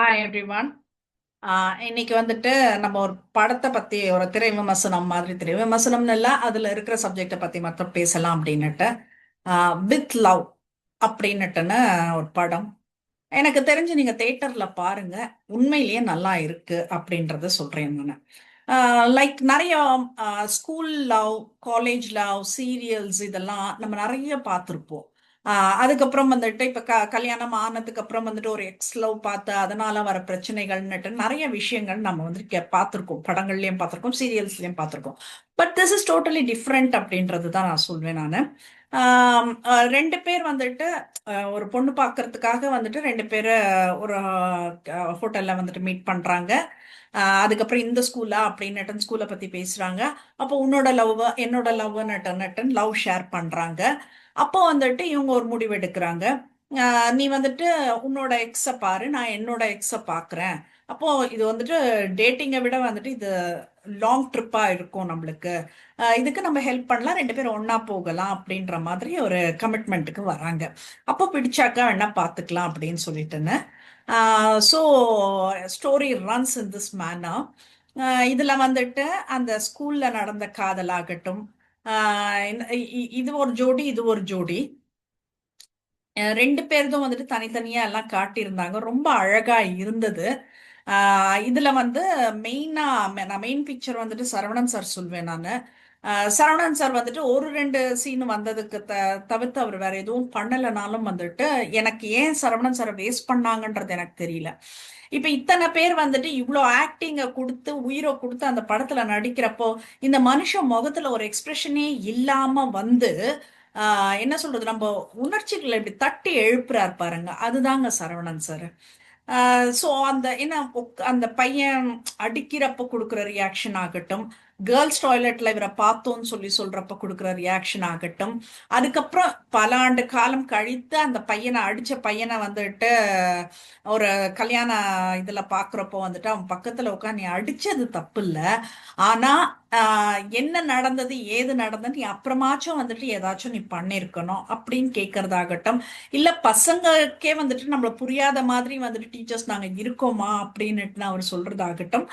Hi everyone இன்னைக்கு வந்துட்டு நம்ம ஒரு படத்தை பத்தி ஒரு திரை விமர்சனம் மாதிரி திரை விமர்சனம்னு இல்லை அதுல இருக்கிற சப்ஜெக்டை பத்தி மட்டும் பேசலாம் அப்படின்னுட்டு வித் லவ் அப்படின்னுட்டுன்னு ஒரு படம். எனக்கு தெரிஞ்சு நீங்க தேட்டர்ல பாருங்க. உண்மையிலேயே நல்லா இருக்கு அப்படின்றத சொல்றேன் நான். லைக் நிறைய school love college love serials இதெல்லாம் நம்ம நிறைய பார்த்துருப்போம். அதுக்கப்புறம் வந்துட்டு இப்ப க கல்யாணம் ஆனதுக்கு அப்புறம் வந்துட்டு ஒரு எக்ஸ் லவ் பார்த்து அதனால வர பிரச்சனைகள்னுட்டு நிறைய விஷயங்கள் நம்ம வந்துட்டு பார்த்துருக்கோம். படங்கள்லயும் பார்த்துருக்கோம் சீரியல்ஸ்லயும் பார்த்துருக்கோம். But this is totally different அப்படின்றது தான் நான் சொல்வேன் நான். ரெண்டு பேர் வந்துட்டு ஒரு பொண்ணு பார்க்கறதுக்காக வந்துட்டு ரெண்டு பேர் ஒரு ஹோட்டல்ல வந்துட்டு மீட் பண்றாங்க. அதுக்கப்புறம் இந்த ஸ்கூலா அப்படின்னு ஸ்கூலை பத்தி பேசுறாங்க. அப்போ உன்னோட லவ் என்னோட லவ் நட்டன் லவ் ஷேர் பண்றாங்க. அப்போ வந்துட்டு இவங்க ஒரு முடிவு எடுக்கிறாங்க. நீ வந்துட்டு உன்னோட எக்ஸை பாரு நான் என்னோட எக்ஸை பார்க்குறேன் அப்போ இது வந்துட்டு டேட்டிங்கை விட வந்துட்டு இது லாங் ட்ரிப்பா இருக்கும் நம்மளுக்கு. இதுக்கு நம்ம ஹெல்ப் பண்ணலாம் ரெண்டு பேரும் ஒன்னா போகலாம் அப்படின்ற மாதிரி ஒரு கமிட்மெண்ட்டுக்கு வராங்க. அப்போ பிடிச்சாக்கா வேணா பார்த்துக்கலாம் அப்படின்னு சொல்லிட்டுன்னு. So story runs in this manner இதில் வந்துட்டு அந்த ஸ்கூலில் நடந்த காதலாகட்டும் இது ஒரு ஜோடி இது ஒரு ஜோடி. ரெண்டு பேர்தும் வந்துட்டு தனித்தனியா எல்லாம் காட்டியிருந்தாங்க. ரொம்ப அழகா இருந்தது. இதுல வந்து மெயினா நான் மெயின் பிக்சர் வந்துட்டு சரவணன் சார் சொல்வேன் நான். சரவணன் சார் வந்துட்டு ஒரு ரெண்டு சீன் வந்ததுக்கு த தவிர்த்து அவர் வேற எதுவும் பண்ணலைனாலும் வந்துட்டு எனக்கு ஏன் சரவணன் சாரை வேஸ்ட் பண்ணாங்கன்றது எனக்கு தெரியல. இப்ப இத்தனை பேர் வந்துட்டு இவ்வளோ ஆக்டிங்க கொடுத்து உயிரை கொடுத்து அந்த படத்துல நடிக்கிறப்போ இந்த மனுஷன் முகத்துல ஒரு எக்ஸ்பிரஷனே இல்லாம வந்து என்ன சொல்றது நம்ம உணர்ச்சிகளை இப்படி தட்டி எழுப்புறாரு பாருங்க. அதுதாங்க சரவணன் சார். ஸோ அந்த என்ன அந்த பையன் அடிக்கிறப்ப கொடுக்குற ரியாக்ஷன் ஆகட்டும் கேர்ள்ஸ் டாய்லெட்ல இவரை பார்த்தோன்னு சொல்லி சொல்றப்ப கொடுக்குற ரியாக்ஷன் ஆகட்டும் அதுக்கப்புறம் பல ஆண்டு காலம் கழித்து அந்த பையனை அடிச்ச பையனை வந்துட்டு ஒரு கல்யாண இதுல பாக்குறப்போ வந்துட்டு அவன் பக்கத்துல உட்காந்து நீ அடிச்சது தப்பு இல்லை ஆனா என்ன நடந்தது ஏது நடந்தது நீ அப்புறமாச்சும் வந்துட்டு ஏதாச்சும் நீ பண்ணிருக்கணும் அப்படின்னு கேட்கறதாகட்டும் இல்ல பசங்களுக்கே வந்துட்டு நம்மள புரியாத மாதிரி வந்துட்டு டீச்சர்ஸ் நாங்க இருக்கோமா அப்படின்னுட்டு அவர் சொல்றதாகட்டும்.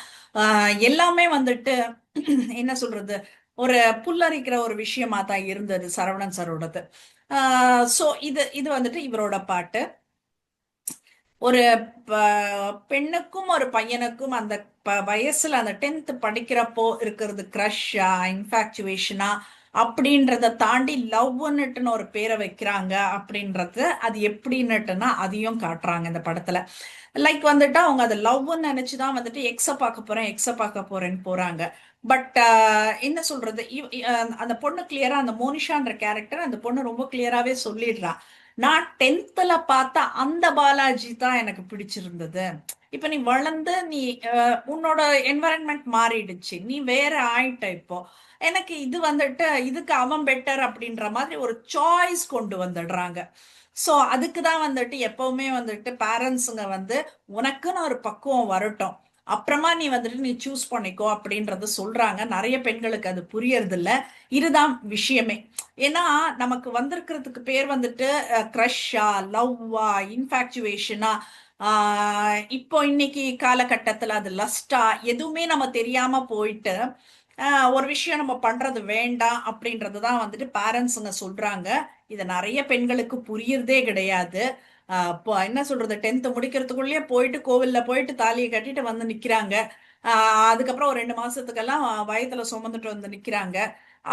எல்லாமே வந்துட்டு என்ன சொல்றது ஒரு புல்லரிக்கிற ஒரு விஷயமா தான் இருந்தது சரவணன் சாரோடது. ஸோ இது இது வந்துட்டு இவரோட பாட்டு. ஒரு பெண்ணுக்கும் ஒரு பையனுக்கும் அந்த வயசுல அந்த டென்த் படிக்கிறப்போ இருக்கிறது க்ரஷ்ஷா இன்ஃபாக்சுவேஷனா அப்படின்றத தாண்டி லவ்னுட்டுன்னு ஒரு பேரை வைக்கிறாங்க அப்படின்றது அது எப்படின்னுட்டுன்னா அதையும் காட்டுறாங்க இந்த படத்துல. லைக் வந்துட்டு அவங்க அதை லவ்னு நினைச்சுதான் வந்துட்டு எக்ஸ பார்க்க போறேன் எக்ஸ பார்க்க போறேன்னு போறாங்க. பட் என்ன சொல்றது? அந்த பொண்ணு கிளியரா அந்த மோனிஷான்ற கேரக்டர் அந்த பொண்ணு ரொம்ப கிளியராவே சொல்லிடுறா. நான் டென்த்ல பார்த்த அந்த பாலாஜி தான் எனக்கு பிடிச்சிருந்தது. இப்ப நீ வளர்ந்து நீ உன்னோட என்வரன்மெண்ட் மாறிடுச்சு. நீ வேற ஆயிட்ட இப்போ. எனக்கு இது வந்துட்டு இதுக்கு அவன் பெட்டர் அப்படின்ற மாதிரி ஒரு சாய்ஸ் கொண்டு வந்துடுறாங்க. ஸோ அதுக்கு தான் வந்துட்டு எப்பவுமே வந்துட்டு பேரண்ட்ஸுங்க வந்து உனக்குன்னு ஒரு பக்குவம் வரட்டும். அப்புறமா நீ வந்துட்டு நீ சூஸ் பண்ணிக்கோ அப்படின்றத சொல்றாங்க. நிறைய பெண்களுக்கு அது புரியறது இல்ல இதுதான் விஷயமே. ஏன்னா நமக்கு வந்திருக்கிறதுக்கு பேர் வந்துட்டு க்ரஷ்ஷா லவ்வா இன்ஃபாக்சுவேஷனா இப்போ இன்னைக்கு காலகட்டத்தில் அது லஸ்டா எதுவுமே நம்ம தெரியாம போயிட்டு ஒரு விஷயம் நம்ம பண்றது வேண்டாம் அப்படின்றது தான் வந்துட்டு பேரண்ட்ஸுங்க சொல்றாங்க. இதை நிறைய பெண்களுக்கு புரியறதே கிடையாது. என்ன சொல்றது டென்த்து முடிக்கிறதுக்குள்ளேயே போயிட்டு கோவில்ல போயிட்டு தாலியை கட்டிட்டு வந்து நிக்கிறாங்க. அதுக்கப்புறம் ஒரு ரெண்டு மாசத்துக்கெல்லாம் வயத்துல சுமந்துட்டு வந்து நிக்கிறாங்க.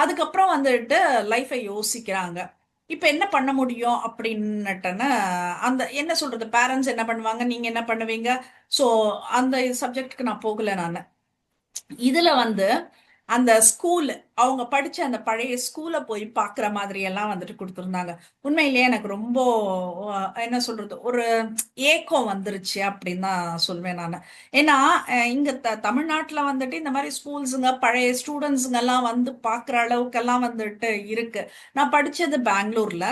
அதுக்கப்புறம் வந்துட்டு லைஃபை யோசிக்கிறாங்க. இப்ப என்ன பண்ண முடியும் அப்படின்னுட்டன அந்த என்ன சொல்றது பேரண்ட்ஸ் என்ன பண்ணுவாங்க நீங்க என்ன பண்ணுவீங்க? ஸோ அந்த சப்ஜெக்டுக்கு நான் போகல நான். இதுல வந்து அந்த ஸ்கூல் அவங்க படிச்ச அந்த பழைய ஸ்கூலை போய் பாக்குற மாதிரி எல்லாம் வந்துட்டு கொடுத்துருந்தாங்க. உண்மையிலேயே எனக்கு ரொம்ப என்ன சொல்றது ஒரு ஏக்கம் வந்துருச்சு அப்படின்னு தான் சொல்வேன் நான். ஏன்னா இங்க த தமிழ்நாட்டுல வந்துட்டு இந்த மாதிரி ஸ்கூல்ஸுங்க பழைய ஸ்டூடெண்ட்ஸுங்க எல்லாம் வந்து பாக்குற அளவுக்கெல்லாம் வந்துட்டு இருக்கு. நான் படிச்சது பெங்களூர்ல.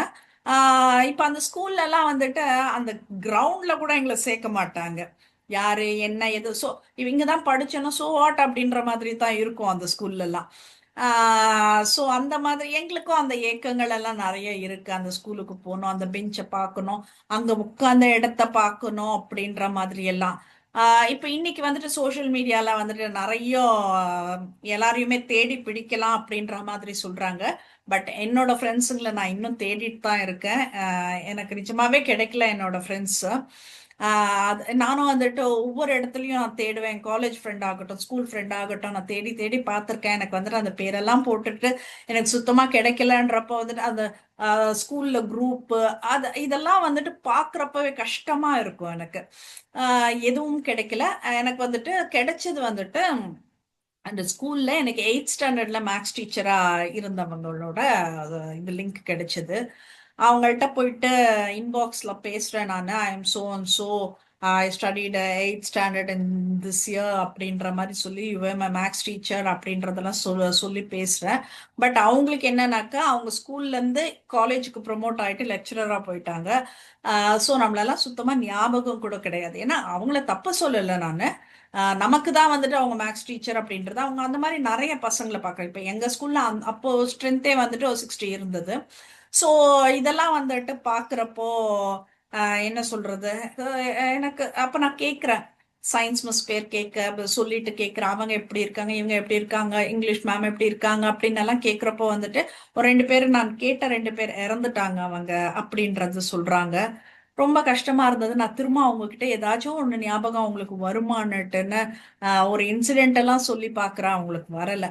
ஆஹ் இப்ப அந்த ஸ்கூல்ல எல்லாம் வந்துட்டு அந்த கிரவுண்ட்ல கூட எங்களை சேர்க்க மாட்டாங்க. யாரு என்ன எது? ஸோ இவங்க தான் படிச்சனும் ஸோ வாட் அப்படின்ற மாதிரி தான் இருக்கும் அந்த ஸ்கூல்லலாம். ஸோ அந்த மாதிரி எங்களுக்கும் அந்த ஏக்கங்கள் எல்லாம் நிறைய இருக்கு. அந்த ஸ்கூலுக்கு போகணும் அந்த பெஞ்சை பார்க்கணும் அங்கே உட்கார்ந்த இடத்த பார்க்கணும் அப்படின்ற மாதிரி எல்லாம் இப்போ இன்னைக்கு வந்துட்டு சோஷியல் மீடியால வந்துட்டு நிறைய எல்லாரையுமே தேடி பிடிக்கலாம் அப்படின்ற மாதிரி சொல்றாங்க. பட் என்னோட ஃப்ரெண்ட்ஸுங்களை நான் இன்னும் தேடிட்டு தான் இருக்கேன். எனக்கு நிஜமாவே கிடைக்கல என்னோட ஃப்ரெண்ட்ஸ் நானும் வந்துட்டு ஒவ்வொரு இடத்துலையும் நான் தேடுவேன். காலேஜ் ஃப்ரெண்ட் ஆகட்டும் ஸ்கூல் ஃப்ரெண்ட் ஆகட்டும் நான் தேடி தேடி பார்த்துருக்கேன். எனக்கு வந்துட்டு அந்த பேரெல்லாம் போட்டுட்டு எனக்கு சுத்தமாக கிடைக்கலன்றப்போ வந்துட்டு அந்த ஸ்கூல்ல குரூப்பு அது இதெல்லாம் வந்துட்டு பார்க்குறப்பவே கஷ்டமா இருக்கும் எனக்கு. எதுவும் கிடைக்கல. எனக்கு வந்துட்டு கிடைச்சது வந்துட்டு அந்த ஸ்கூல்ல எனக்கு எயிட் ஸ்டாண்டர்ட்ல மேக்ஸ் டீச்சரா இருந்தவங்களோட அது இது லிங்க் கிடைச்சது. அவங்கள்ட்ட போயிட்டு இன்பாக்ஸ்ல பேசுறேன் நான். I am so and so I studied eight standard in this year அப்படின்ற மாதிரி சொல்லி யுவர் மை மேக்ஸ் டீச்சர் அப்படின்றதெல்லாம் சொல்ல சொல்லி பேசுகிறேன் பட் அவங்களுக்கு என்னன்னாக்கா அவங்க ஸ்கூல்லேருந்து காலேஜுக்கு ப்ரொமோட் ஆகிட்டு லெக்சரராக போயிட்டாங்க. ஸோ நம்மளெல்லாம் சுத்தமாக ஞாபகம் கூட கிடையாது. ஏன்னா அவங்கள தப்பு சொல்லலை நான். நமக்கு தான் வந்துட்டு அவங்க மேக்ஸ் டீச்சர் அப்படின்றது. அவங்க அந்த மாதிரி நிறைய பசங்களை பார்க்குறேன் இப்போ எங்கள் ஸ்கூலில் அந் அப்போது ஸ்ட்ரென்த்தே வந்துட்டு ஒரு சிக்ஸ்டி இருந்தது. ஸோ இதெல்லாம் வந்துட்டு பார்க்குறப்போ என்ன சொல்றது? எனக்கு அப்போ நான் கேட்குறேன் சயின்ஸ் மிஸ் பேர் கேட்க சொல்லிட்டு கேட்குறேன் அவங்க எப்படி இருக்காங்க? இவங்க எப்படி இருக்காங்க? இங்கிலீஷ் மேம் எப்படி இருக்காங்க? அப்படின்னு எல்லாம் கேட்குறப்போ வந்துட்டு ஒரு ரெண்டு பேர் நான் கேட்ட ரெண்டு பேர் இறந்துட்டாங்க அவங்க அப்படின்றது சொல்றாங்க. ரொம்ப கஷ்டமா இருந்தது. நான் திரும்ப அவங்க கிட்ட ஏதாச்சும் ஒன்று ஞாபகம் அவங்களுக்கு வருமானட்டுன்னு ஒரு இன்சிடென்ட் எல்லாம் சொல்லி பார்க்குறேன் அவங்களுக்கு வரலை.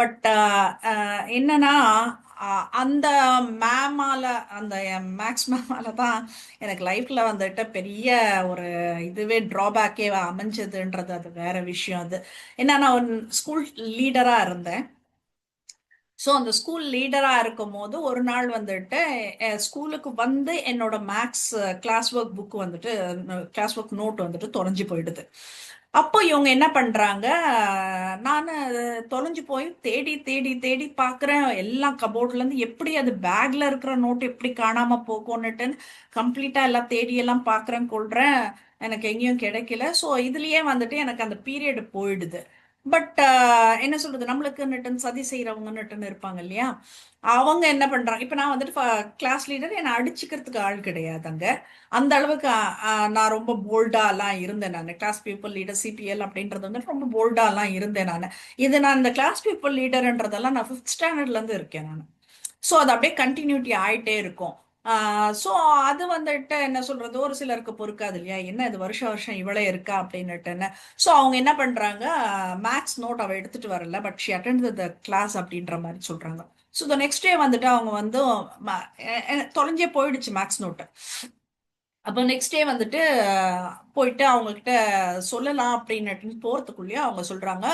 பட் uh, uh, என்னன்னா அந்த மேமால அந்த மேக்ஸ் மேமால தான் எனக்கு லைஃப்ல வந்துட்டு பெரிய ஒரு இதுவே ட்ராபேக்கே அமைஞ்சதுன்றது அது வேற விஷயம் அது. ஏன்னா நான் ஒரு ஸ்கூல் லீடரா இருந்தேன். ஸோ அந்த ஸ்கூல் லீடராக இருக்கும் போது ஒரு நாள் வந்துட்டு ஸ்கூலுக்கு வந்து என்னோட மேக்ஸ் கிளாஸ் ஒர்க் புக் வந்துட்டு கிளாஸ் ஒர்க் நோட் வந்துட்டு தொலைஞ்சு போயிடுது. அப்போ இவங்க என்ன பண்றாங்க? நான் தொலைஞ்சு போய் தேடி தேடி தேடி பார்க்குறேன் எல்லாம் கபோர்ட்ல இருந்து எப்படி அது பேக்ல இருக்கிற நோட் எப்படி காணாம போகும்னுட்டுன்னு கம்ப்ளீட்டா எல்லாம் தேடி எல்லாம் பார்க்குறேன் கொள்றேன். எனக்கு எங்கேயும் கிடைக்கல. ஸோ இதுலயே வந்துட்டு எனக்கு அந்த பீரியட் போயிடுது. பட் uh, என்ன சொல்றது? நம்மளுக்கு நட்டுன்னு சதி செய்யறவங்க நட்டுன்னு இருப்பாங்க இல்லையா? அவங்க என்ன பண்றாங்க? இப்ப நான் வந்துட்டு கிளாஸ் லீடர் என்னை அடிச்சுக்கிறதுக்கு ஆள் கிடையாது அங்க அந்த அளவுக்கு நான் ரொம்ப போல்டா எல்லாம் இருந்தேன் நான். கிளாஸ் பீப்புள் லீடர் சிபிஎல் அப்படின்றது வந்து ரொம்ப போல்டா எல்லாம் இருந்தேன் நான். இது நான் இந்த கிளாஸ் பீப்புள் லீடர்ன்றதெல்லாம் நான் ஃபிஃப்த் ஸ்டாண்டர்ட்ல இருந்து இருக்கேன் நான். ஸோ அது அப்படியே கண்டினியூட்டி ஆயிட்டே இருக்கும். ஸோ அது வந்துட்டு என்ன சொல்றது? ஒரு சிலருக்கு பொறுக்காது இல்லையா? என்ன இது வருஷம் வருஷம் இவ்வளோ இருக்கா அப்படின்னுட்டுன்னு. ஸோ அவங்க என்ன பண்றாங்க? மேக்ஸ் நோட் அவள் எடுத்துட்டு வரல but she attend the class அப்படின்ற மாதிரி சொல்றாங்க. ஸோ த நெக்ஸ்ட் டே வந்துட்டு அவங்க வந்து ம- தொலைஞ்சே போயிடுச்சு மேக்ஸ் நோட்டு அப்போ நெக்ஸ்ட் டே வந்துட்டு போயிட்டு அவங்கக்கிட்ட சொல்லலாம் அப்படின்னுட்டு போறதுக்குள்ளேயே அவங்க சொல்றாங்க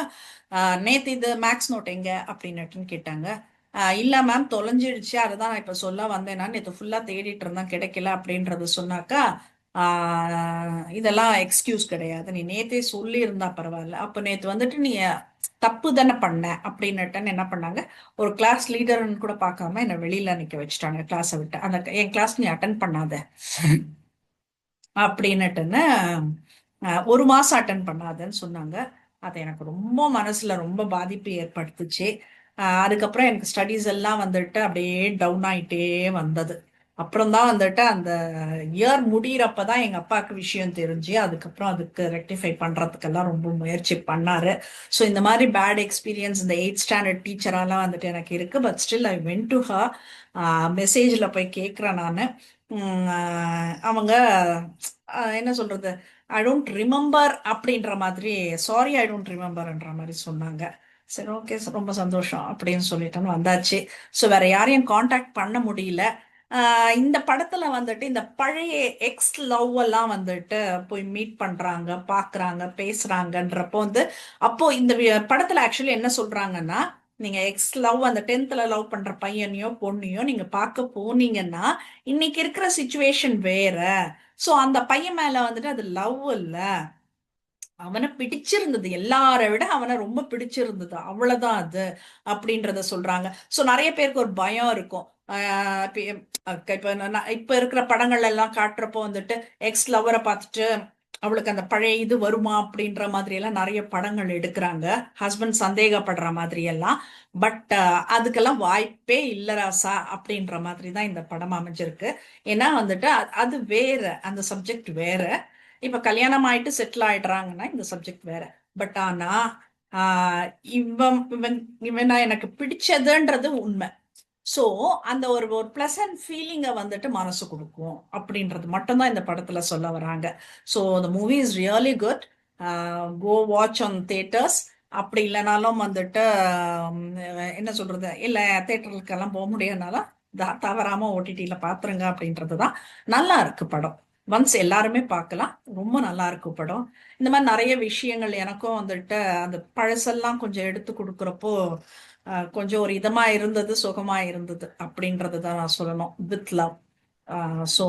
நேற்று நேத்து இது மேக்ஸ் நோட் எங்க? அப்படின்னுட்டுன்னு கேட்டாங்க. இல்ல மேம் தொலைஞ்சிடுச்சு. அதுதான் நான் இப்ப சொல்ல வந்தேன். நான் நேத்து ஃபுல்லா தேடிட்டு இருந்தேன். கிடைக்கல அப்படின்றது சொன்னாக்கா இதெல்லாம் எக்ஸ்கியூஸ் கிடையாது. நீ நேத்தே சொல்லி இருந்தா பரவாயில்ல. அப்ப நேத்து வந்துட்டு நீ தப்பு தானே பண்ண அப்படின்னுட்டன்னு என்ன பண்ணாங்க? ஒரு கிளாஸ் லீடர்னு கூட பார்க்காம என்னை வெளியில நிக்க வச்சுட்டாங்க கிளாஸை விட்டு. அந்த என் கிளாஸ் நீ அட்டன் பண்ணாத. அப்படின்னுட்டுன்னு ஒரு மாசம் அட்டன் பண்ணாதன்னு சொன்னாங்க. அது எனக்கு ரொம்ப மனசுல ரொம்ப பாதிப்பு ஏற்படுத்துச்சு. அதுக்கப்புறம் எனக்கு ஸ்டடீஸ் எல்லாம் வந்துட்டு அப்படியே டவுன் ஆயிட்டே வந்தது. அப்புறம் தான் வந்துட்டு அந்த இயர் முடியிறப்ப தான் எங்கள் அப்பாவுக்கு விஷயம் தெரிஞ்சு அதுக்கப்புறம் அதுக்கு ரெக்டிஃபை பண்ணுறதுக்கெல்லாம் ரொம்ப முயற்சி பண்ணார். ஸோ இந்த மாதிரி பேட் எக்ஸ்பீரியன்ஸ் இந்த எயிட் ஸ்டாண்டர்ட் டீச்சராலாம் வந்துட்டு எனக்கு இருக்குது but still I went to ஹா மெசேஜில் போய் கேட்குறேன் நான். அவங்க என்ன சொல்கிறது ஐ டோன்ட் ரிமெம்பர் அப்படின்ற மாதிரி சாரி ஐ டோன்ட் ரிமெம்பர்ன்ற மாதிரி சொன்னாங்க. சரி ஓகே ரொம்ப சந்தோஷம் அப்படின்னு சொல்லிட்டோன்னு வந்தாச்சு. ஸோ வேற யாரையும் காண்டாக்ட் பண்ண முடியல. இந்த படத்துல வந்துட்டு இந்த பழைய எக்ஸ் லவ் எல்லாம் வந்துட்டு போய் மீட் பண்றாங்க பாக்குறாங்க பேசுறாங்கன்றப்போ வந்து அப்போ இந்த படத்துல ஆக்சுவலி என்ன சொல்றாங்கன்னா நீங்க எக்ஸ் லவ் அந்த டென்த்ல லவ் பண்ற பையனையோ பொண்ணையோ நீங்க பார்க்க போனீங்கன்னா இன்னைக்கு இருக்கிற சுச்சுவேஷன் வேற. சோ அந்த பையன் மேல வந்துட்டு அது லவ் இல்லை. அவனை பிடிச்சிருந்தது. எல்லாரை விட அவனை ரொம்ப பிடிச்சிருந்தது. அவ்வளவுதான் அது அப்படின்றத சொல்றாங்க. சோ நிறைய பேருக்கு ஒரு பயம் இருக்கும். இப்போ இப்ப இப்ப இருக்கிற படங்கள் எல்லாம் காட்டுறப்போ வந்துட்டு எக்ஸ் லவரை பார்த்துட்டு அவளுக்கு அந்த பழைய இது வருமா அப்படின்ற மாதிரி எல்லாம் நிறைய படங்கள் எடுக்கிறாங்க. ஹஸ்பண்ட் சந்தேகப்படுற மாதிரி எல்லாம் பட் அதுக்கெல்லாம் வாய்ப்பே இல்லராசா அப்படின்ற மாதிரி தான் இந்த படம் அமைஞ்சிருக்கு. ஏன்னா வந்துட்டு அது வேற. அந்த சப்ஜெக்ட் வேற. இப்ப கல்யாணம் ஆயிட்டு செட்டில் ஆயிடுறாங்கன்னா இந்த சப்ஜெக்ட் வேற. பட் ஆனா ஆஹ் இவன் இவன் இவனா எனக்கு பிடிச்சதுன்றது உண்மை. ஸோ அந்த ஒரு ஒரு பிளசன்ட் ஃபீலிங்கை வந்துட்டு மனசு கொடுக்கும் அப்படின்றது மட்டும்தான் இந்த படத்துல சொல்ல வராங்க. So the movie is really good go watch on theatres அப்படி இல்லைனாலும் வந்துட்டு என்ன சொல்றது? இல்லை தேட்டருக்கெல்லாம் போக முடியாதனால த- தவறாம ஓடிடியில் பார்த்துருங்க அப்படின்றது தான் நல்லா இருக்கு படம். ஒன்ஸ் எல்லாருமே பார்க்கலாம். ரொம்ப நல்லா இருக்கும் படம். இந்த மாதிரி நிறைய விஷயங்கள் எனக்கும் வந்துட்டு அந்த பழசெல்லாம் கொஞ்சம் எடுத்து கொடுக்குறப்போ கொஞ்சம் ஒரு இதமா இருந்தது சுகமா இருந்தது அப்படின்றது தான் நான் சொல்லணும். வித் லவ் ஸோ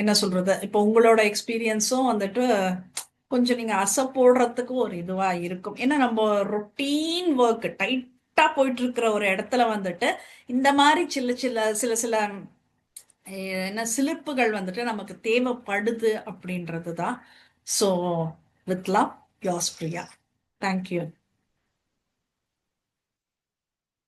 என்ன சொல்றது? இப்போ உங்களோட எக்ஸ்பீரியன்ஸும் வந்துட்டு கொஞ்சம் நீங்க அசை போடுறதுக்கு ஒரு இதுவா இருக்கும். ஏன்னா நம்ம ரொட்டீன் ஒர்க் டைட்டா போயிட்டு இருக்கிற ஒரு இடத்துல வந்துட்டு இந்த மாதிரி சில சில சில சில என்ன சிலிப்புகள் வந்துட்டு நமக்கு தேவைப்படுது அப்படின்றது தான் ஸோ வித் லவ் யோஸ் பிரியா தேங்க்யூ